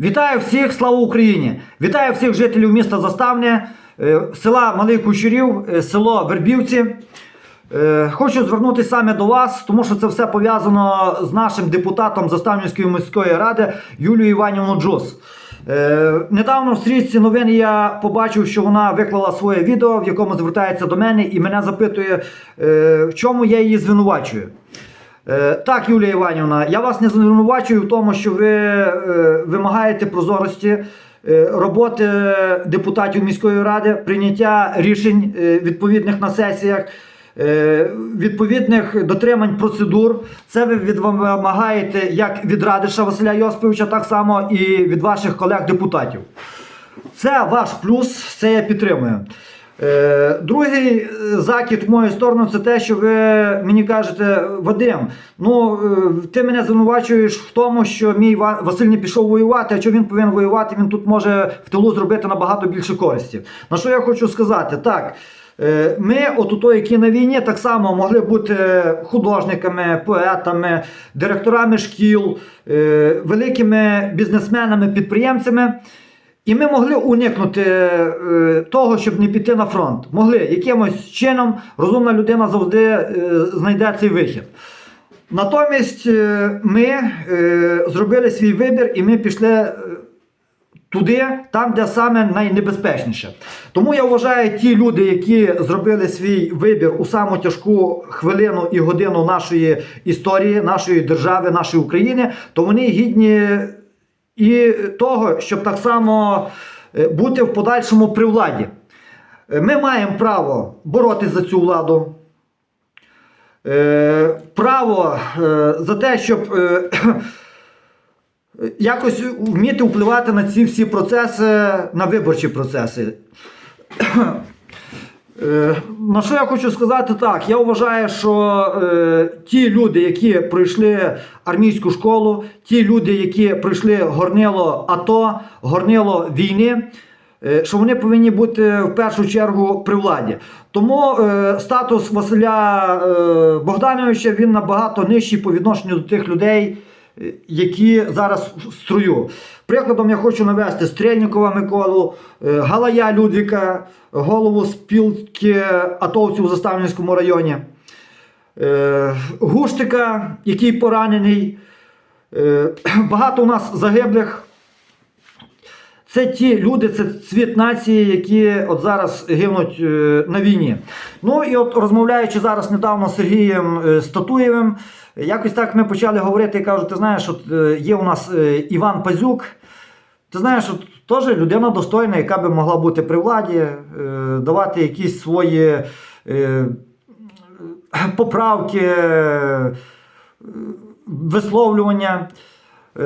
Вітаю всіх, слава Україні! Вітаю всіх жителів міста Заставне, е, села Малий Кучерів, е, село Вербівці. Е, Хочу звернутися саме до вас, тому що це все пов'язано з нашим депутатом Заставнівської міської ради Юлією Іванівною Джус. Е, Недавно в стрічці новин я побачив, що вона виклала своє відео, в якому звертається до мене і мене запитує, в чому я її звинувачую. Е, Так, Юлія Іванівна, я вас не звинувачую в тому, що ви е, вимагаєте прозорості е, роботи депутатів міської ради, прийняття рішень відповідних на сесіях, відповідних дотримань процедур. Це ви вимагаєте як від Радиша Василя Йосиповича, так само і від ваших колег-депутатів. Це ваш плюс, це я підтримую. Е, другий е, закид в мою сторону це те, що ви мені кажете, Вадим, ну е, ти мене звинувачуєш в тому, що мій Ва- Василь не пішов воювати, а що він повинен воювати, він тут може в тилу зробити набагато більше користі. На що я хочу сказати? Так. Ми, от у той, які на війні, так само могли бути художниками, поетами, директорами шкіл, великими бізнесменами, підприємцями. І ми могли уникнути е, того, щоб не піти на фронт. Могли якимось чином розумна людина завжди е, знайде цей вихід. Натомість е, ми е, зробили свій вибір і ми пішли е, туди, там, де саме найнебезпечніше. Тому я вважаю, ті люди, які зробили свій вибір у саму тяжку хвилину і годину нашої історії, нашої держави, нашої України, то вони гідні і того, щоб так само е, бути в подальшому при владі. Е, Ми маємо право боротися за цю владу. Е, Право за те, щоб якось вміти впливати на ці всі процеси, на виборчі процеси. Е, На що я хочу сказати так? Я вважаю, що е, ті люди, які пройшли армійську школу, ті люди, які пройшли горнило АТО, горнило війни, е, що вони повинні бути в першу чергу при владі. Тому е, статус Василя е, Богдановича він набагато нижчий по відношенню до тих людей, які зараз в строю. Прикладом я хочу навести Стрельникова Миколу, е, Галая Людвіка, голову спілки атовців у Заставнівському районі, е, Гуштика, який поранений. Е, Багато у нас загиблих. Це ті люди, це цвіт нації, які от зараз гинуть на війні. Ну і от розмовляючи зараз недавно з Сергієм Статуєвим, якось так ми почали говорити і кажуть, ти знаєш, от е, є у нас е, Іван Пазюк. Ти знаєш, от теж людина достойна, яка би могла бути при владі, е, давати якісь свої поправки, висловлювання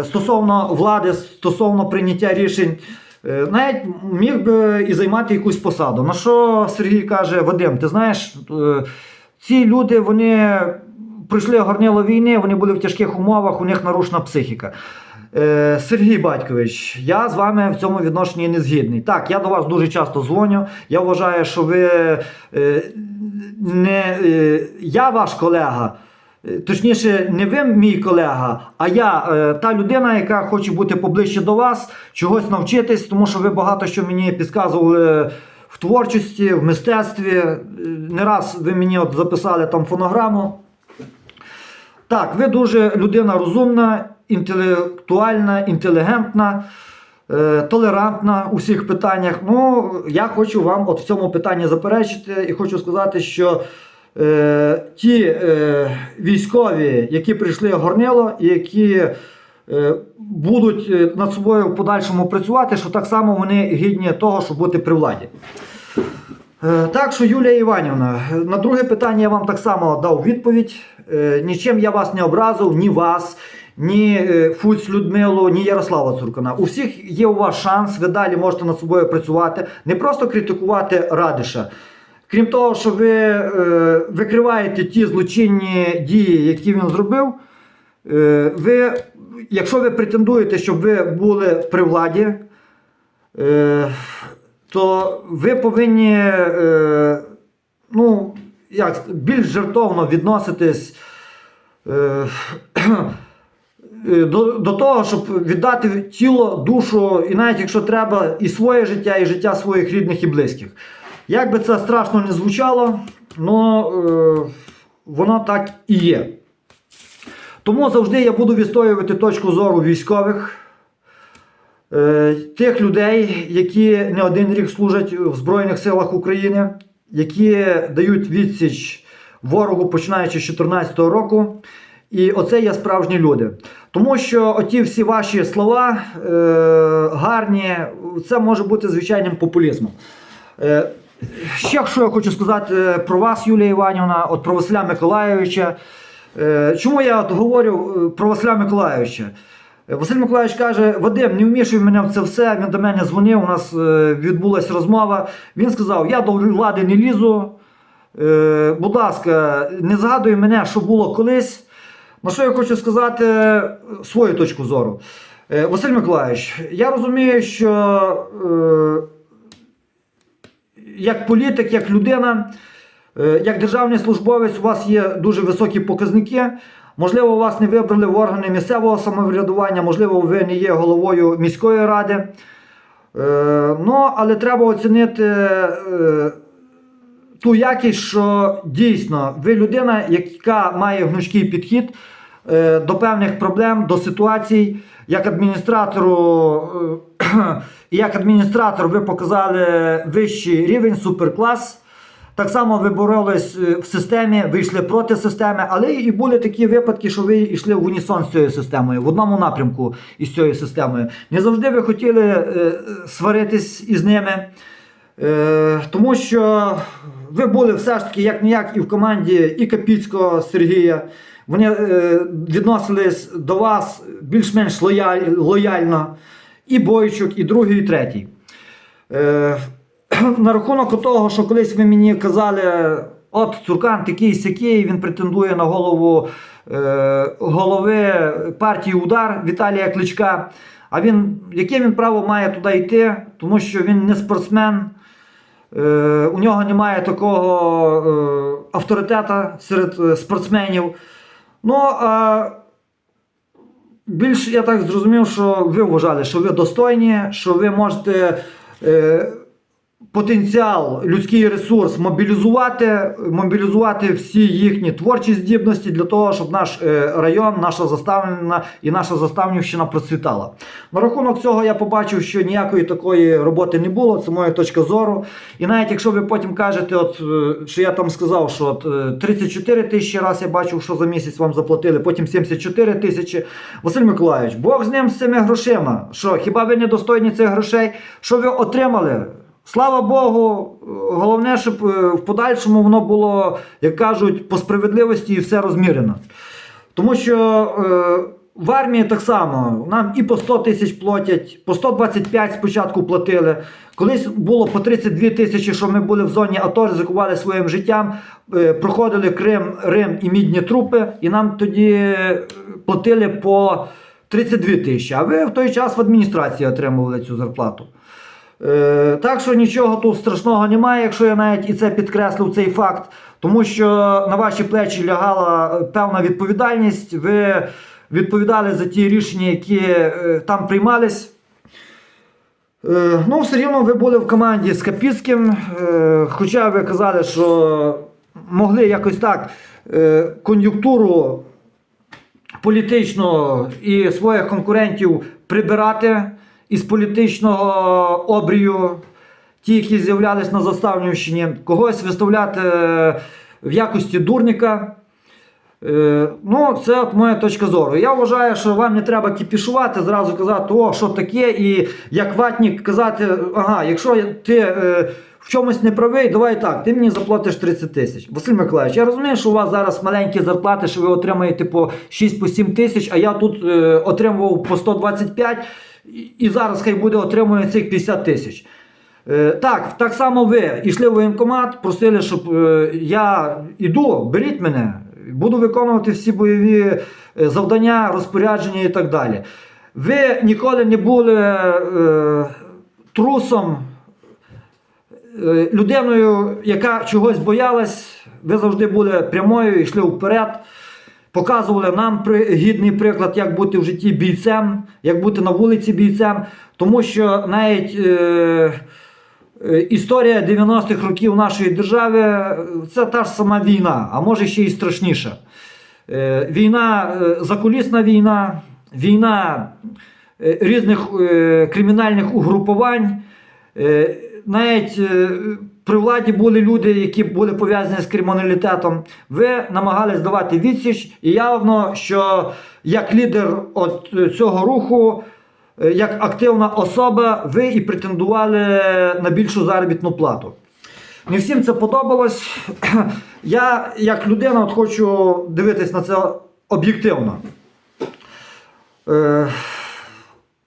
стосовно влади, стосовно прийняття рішень. Навіть міг би і займати якусь посаду. На що Сергій каже: Вадим, ти знаєш, ці люди вони пройшли горнило війни, вони були в тяжких умовах, у них нарушена психіка. Е, Сергій Батькович, я з вами в цьому відношенні не згідний. Так, я до вас дуже часто дзвоню. Я вважаю, що ви е, не е, я ваш колега. Е, Точніше, не ви мій колега, а я е, та людина, яка хоче бути поближче до вас, чогось навчитись, тому що ви багато що мені підказували в творчості, в мистецтві. Е, Не раз ви мені от записали там фонограму. Так, ви дуже людина розумна, інтелектуальна, інтелігентна, е, толерантна у всіх питаннях. Ну, я хочу вам от в цьому питанні заперечити і хочу сказати, що е, ті е, військові, які прийшли горнило, і які е, будуть е, над собою в подальшому працювати, що так само вони гідні того, щоб бути при владі. Е, Так що, Юлія Іванівна, на друге питання я вам так само дав відповідь. Е, Нічим я вас не образив, ні вас, ні е, Фуць Людмилу, ні Ярослава Цуркана. У всіх є у вас шанс, ви далі можете над собою працювати, не просто критикувати Радиша. Крім того, що ви викриваєте ті злочинні дії, які він зробив, ви, якщо ви претендуєте, щоб ви були при владі, то ви повинні е, ну, як, більш жертовно відноситись е, е, до, до того, щоб віддати тіло, душу, і навіть якщо треба, і своє життя, і життя своїх рідних і близьких. Як би це страшно не звучало, але воно так і є. Тому завжди я буду відстоювати точку зору військових, е, тих людей, які не один рік служать в Збройних силах України, які дають відсіч ворогу починаючи з 2014 року. І оце є справжні люди. Тому що оті всі ваші слова е, гарні, це може бути звичайним популізмом. Е, ще що я хочу сказати е, про вас, Юлія Іванівна, от про Василя Миколайовича. Е, чому я от говорю е, про Василя Миколайовича? Е, Василь Миколаївич каже: Вадим, не вмішуй мене в це все. Він до мене дзвонив, у нас е, відбулася розмова. Він сказав: Я до влади не лізу. Е, будь ласка, не згадуй мене, що було колись. На що я хочу сказати свою точку зору. Василь Миколаївич, я розумію, що як політик, як людина, як державний службовець, у вас є дуже високі показники. Можливо, вас не вибрали в органи місцевого самоврядування, можливо, ви не є головою міської ради. Е, ну, але треба оцінити е, ту якість, що дійсно ви людина, яка має гнучкий підхід е, до певних проблем, до ситуацій. Як адміністратору, як адміністратор ви показали вищий рівень, суперклас. Так само ви боролись е, в системі, ви йшли проти системи, але і були такі випадки, що ви йшли в унісон з цією системою, в одному напрямку із цією системою. Не завжди ви хотіли е, сваритись із ними. Е, тому що ви були все ж таки як ніяк і в команді і Капіцького Сергія. Вони е, відносились до вас більш-менш лояль, лояльно. І Бойчук, і другий, і третій. Е, на рахунок того, що колись ви мені казали, от Цуркан такий сякий, він претендує на голову е, голови партії Удар Віталія Кличка. А він, яке він право має туди йти, тому що він не спортсмен. Е, у нього немає такого е, авторитета серед е, спортсменів. Ну, а більш я так зрозумів, що ви вважали, що ви достойні, що ви можете е, потенціал, людський ресурс мобілізувати, мобілізувати всі їхні творчі здібності для того, щоб наш е, район, наша заставна і наша заставнівщина процвітала. На рахунок цього я побачив, що ніякої такої роботи не було, це моя точка зору. І навіть якщо ви потім кажете, от, е, що я там сказав, що от, е, 34 тисячі раз я бачив, що за місяць вам заплатили, потім 74 тисячі. Василь Миколаївич, Бог з ним з цими грошима. Що, хіба ви не достойні цих грошей? Що ви отримали? Слава Богу, головне, щоб е, в подальшому воно було, як кажуть, по справедливості і все розмірено. Тому що е, в армії так само нам і по 100 тисяч платять, по 125 спочатку платили. Колись було по 32 тисячі, що ми були в зоні АТО, ризикували своїм життям, е, проходили Крим, Рим і мідні трупи, і нам тоді платили по 32 тисячі. А ви в той час в адміністрації отримували цю зарплату. Е, так що нічого тут страшного немає, якщо я навіть і це підкреслив цей факт, тому що на ваші плечі лягала е, певна відповідальність. Ви відповідали за ті рішення, які е, там приймались. Ну, все рівно ви були в команді з Капіцьким, хоча ви казали, що могли якось так кон'юнктуру політичну і своїх конкурентів прибирати із політичного обрію, ті, які з'являлись на Заставнівщині, когось виставляти е, в якості дурника. Е, Ну, це от моя точка зору. Я вважаю, що вам не треба кіпішувати, зразу казати, о, що таке, і як ватник казати, ага, якщо ти е, в чомусь не правий, давай так, ти мені заплатиш 30 тисяч. Василь Миколаївич, я розумію, що у вас зараз маленькі зарплати, що ви отримаєте по 6-7 тисяч, а я тут отримував по 125, і, і зараз хай буде отримує цих 50 тисяч. Е, Так, так само ви йшли в воєнкомат, просили, щоб е, я іду, беріть мене, буду виконувати всі бойові е, завдання, розпорядження і так далі. Ви ніколи не були е, трусом, е, людиною, яка чогось боялась, ви завжди були прямою, йшли вперед. Показували нам гідний приклад, як бути в житті бійцем, як бути на вулиці бійцем, тому що навіть е, е, історія 90-х років нашої держави це та ж сама війна, а може ще й страшніша. Е, Війна, е, закулісна війна, війна е, різних кримінальних угрупувань. Навіть при владі були люди, які були пов'язані з криміналітетом. Ви намагались давати відсіч, і явно, що як лідер от е, цього руху, е, як активна особа, ви і претендували на більшу заробітну плату. Не всім це подобалось. Я, як людина, от хочу дивитись на це об'єктивно. Е,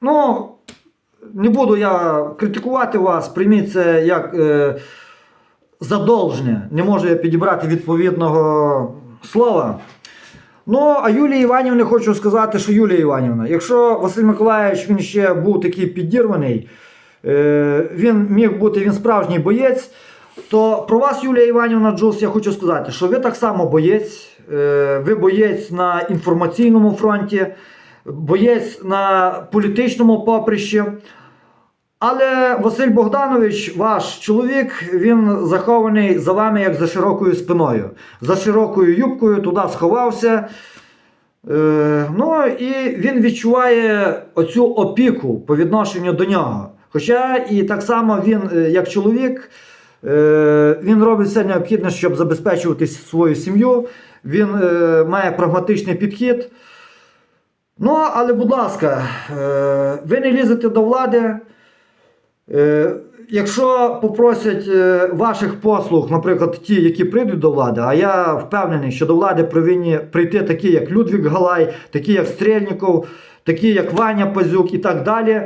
ну, не буду я критикувати вас, прийміть це як е, задовження. Не можу я підібрати відповідного слова. Ну, а Юлії Іванівні хочу сказати, що Юлія Іванівна, якщо Василь Миколаївич він ще був такий підірваний, е, він міг бути він справжній боєць, то про вас, Юлія Іванівна Джус, я хочу сказати, що ви так само боєць, е, ви боєць на інформаційному фронті, боєць на політичному поприщі. Але Василь Богданович, ваш чоловік, він захований за вами як за широкою спиною. За широкою юбкою туди сховався. Е, ну і він відчуває оцю опіку по відношенню до нього. Хоча і так само він, е, як чоловік, е, він робить все необхідне, щоб забезпечувати свою сім'ю. Він е, має прагматичний підхід. Ну, але, будь ласка, е, ви не лізете до влади. Е, Якщо попросять е, ваших послуг, наприклад, ті, які прийдуть до влади, а я впевнений, що до влади повинні прийти такі, як Людвік Галай, такі, як Стрельніков, такі, як Ваня Пазюк і так далі.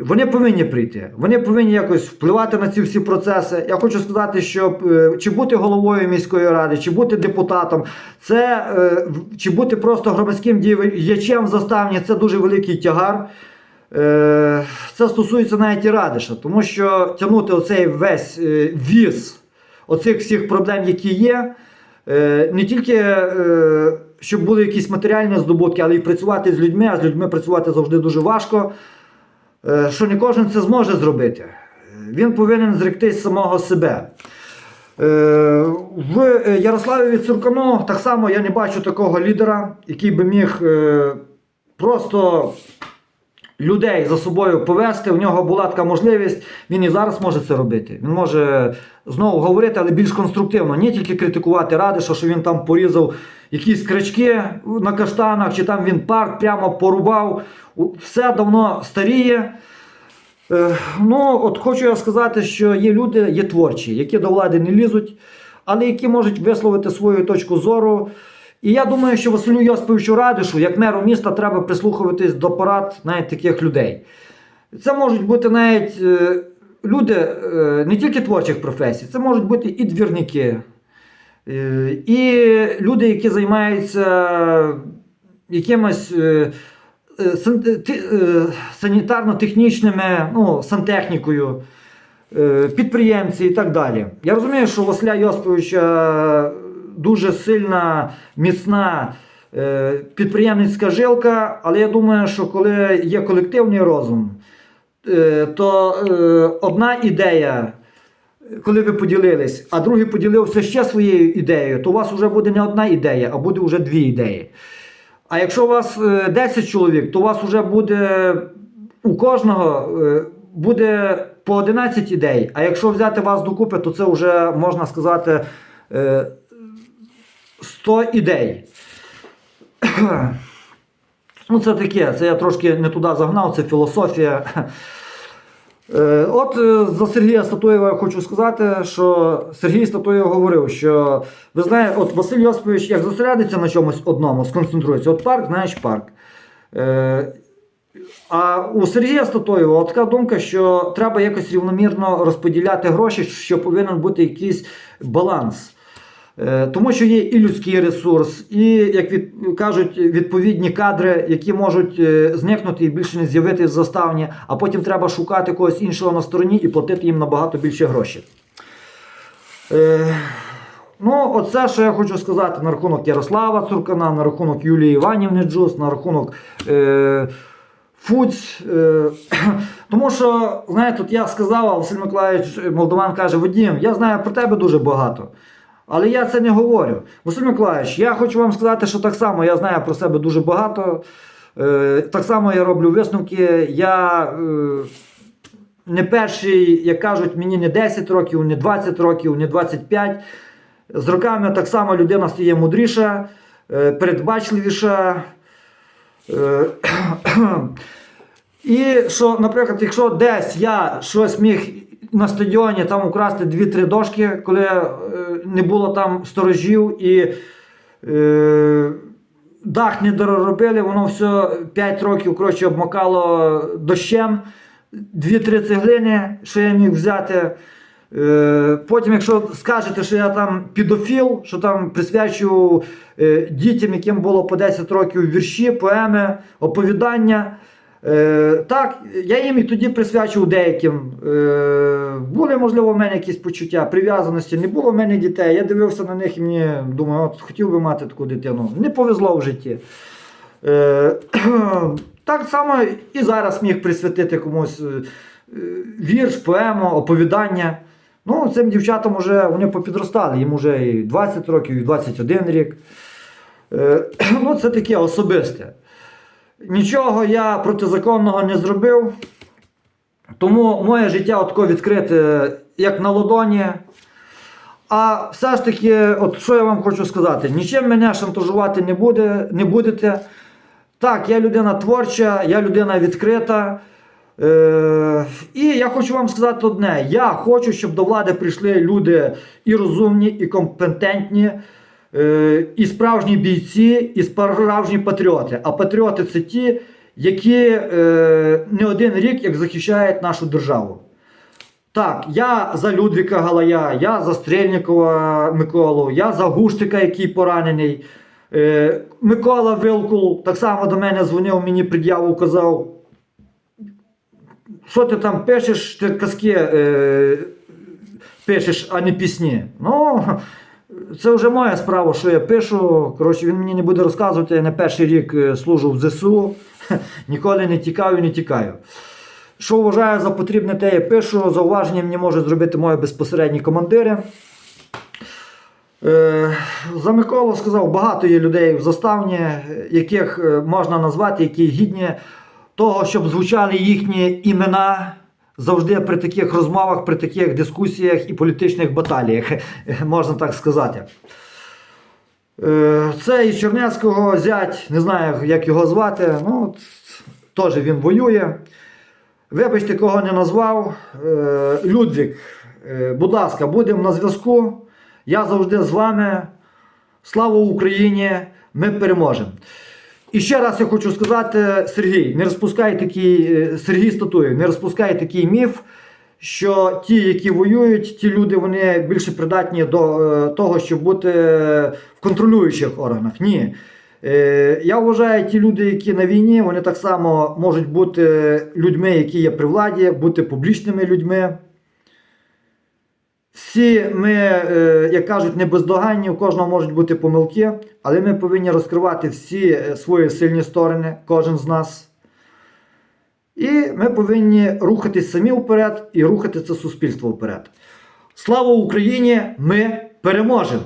Вони повинні прийти. Вони повинні якось впливати на ці всі процеси. Я хочу сказати, що е, чи бути головою міської ради, чи бути депутатом, це чи бути просто громадським діячем в заставні, це дуже великий тягар. Е, Це стосується навіть і Радиша, тому що тягнути оцей весь е, віз оцих всіх проблем, які є, е, не тільки щоб були якісь матеріальні здобутки, але й працювати з людьми, а з людьми працювати завжди дуже важко. Що не кожен це зможе зробити. Він повинен зректись самого себе. В Ярославі Цуркану так само я не бачу такого лідера, який би міг просто людей за собою повести. У нього була така можливість. Він і зараз може це робити. Він може знову говорити, але більш конструктивно, не тільки критикувати Радиша, що він там порізав якісь крачки на каштанах, чи там він парк прямо порубав. Все давно старіє. Е, Ну, от хочу я сказати, що є люди, є творчі, які до влади не лізуть, але які можуть висловити свою точку зору. І я думаю, що Василю Йосиповичу Радишу, як меру міста, треба прислухуватись до порад навіть таких людей. Це можуть бути навіть е, люди е, не тільки творчих професій, це можуть бути і двірники, е, і люди, які займаються якимось. е, е, е, е, санітарно-технічними, ну, сантехнікою, підприємці і так далі. Я розумію, що Василя Йосиповича дуже сильна, міцна е, підприємницька жилка, але я думаю, що коли є колективний розум, е, то е, одна ідея. Коли ви поділились, а другий поділився ще своєю ідеєю, то у вас вже буде не одна ідея, а буде вже дві ідеї. А якщо у вас е, 10 чоловік, то у вас вже буде у кожного буде по 11 ідей. А якщо взяти вас докупи, то це вже можна сказати 100 ідей. Ну, це таке, це я трошки не туди загнав, це філософія. Е, От е, за Сергія Статуєва я хочу сказати, що Сергій Статуєв говорив, що ви знаєте, от Василь Йосипович як зосередиться на чомусь одному, сконцентрується. От парк, знаєш, парк. Е, А у Сергія Статуєва така думка, що треба якось рівномірно розподіляти гроші, що повинен бути якийсь баланс. Е, Тому що є і людський ресурс, і, як від, кажуть, відповідні кадри, які можуть е, зникнути і більше не з'явитися в заставні, а потім треба шукати когось іншого на стороні і платити їм набагато більше грошей. Ну, оце, що я хочу сказати на рахунок Ярослава Цуркана, на рахунок Юлії Іванівни Джус, на рахунок е, Фудз. Е, тому що, знаєте, тут я сказав, Василь Миколаївич Молдован каже: Вадім, я знаю про тебе дуже багато. Але я це не говорю. Василь Миколаївич, я хочу вам сказати, що так само я знаю про себе дуже багато. Е, так само я роблю висновки. Я е, не перший, як кажуть, мені не 10 років, не 20 років, не 25. З роками так само людина стає мудріша, е, передбачливіша. І що, наприклад, якщо десь я щось міг на стадіоні там украсти 2-3 дошки, коли е, не було там сторожів і е, дах не доробили, воно все 5 років коротше, обмокало дощем, 2-3 цеглини, що я міг взяти. Е, Потім, якщо скажете, що я там підофіл, що там присвячую е, дітям, яким було по 10 років вірші, поеми, оповідання. Е, так, я їм і тоді присвячував деяким. Е, були, можливо, в мене якісь почуття прив'язаності, не було в мене дітей. Я дивився на них і мені думаю, от хотів би мати таку дитину. Не повезло в житті. Е, так само і зараз міг присвятити комусь е, вірш, поему, оповідання. Ну, цим дівчатам вже вони попідростали, їм вже і 20 років, і 21 рік. Е, ну, це таке особисте. Нічого я протизаконного не зробив. Тому моє життя отко відкрите, як на ладоні. А все ж таки, от що я вам хочу сказати, нічим мене шантажувати не, буде, не будете. Так, я людина творча, я людина відкрита. Е, і я хочу вам сказати одне: я хочу, щоб до влади прийшли люди і розумні, і компетентні, і справжні бійці, і справжні патріоти. А патріоти це ті, які е, не один рік як захищають нашу державу. Так, я за Людвіка Галая, я за Стрельникова Миколу, я за Гуштика, який поранений. Е, Микола Вилкул так само до мене дзвонив, мені пред'яву казав. Що ти там пишеш, ти казки е, пишеш, а не пісні. Ну, це вже моя справа, що я пишу. Коротше, він мені не буде розказувати, я не перший рік е, служу в ЗСУ, ніколи не тікаю і не тікаю. Що вважаю за потрібне, те я пишу. Зауваження мені можуть зробити мої безпосередні командири. Е, За Миколу сказав, багато є людей в заставні, яких е, можна назвати, які гідні того, щоб звучали їхні імена завжди при таких розмовах, при таких дискусіях і політичних баталіях, можна так сказати. Е, Це із Чернецького зять, не знаю, як його звати, ну, теж він воює. Вибачте, кого не назвав. Е, Людвік, е, будь ласка, будемо на зв'язку. Я завжди з вами. Слава Україні! Ми переможемо. І ще раз я хочу сказати, Сергій, не розпускай такий, е, Сергій Статуєв, не розпускай такий міф, що ті, які воюють, ті люди вони більше придатні до е, того, щоб бути в контролюючих органах. Ні. Е, Я вважаю, ті люди, які на війні, вони так само можуть бути людьми, які є при владі, бути публічними людьми. Всі ми, е, як кажуть, не бездоганні, у кожного можуть бути помилки, але ми повинні розкривати всі е, свої сильні сторони, кожен з нас. І ми повинні рухатись самі вперед і рухати це суспільство вперед. Слава Україні! Ми переможемо!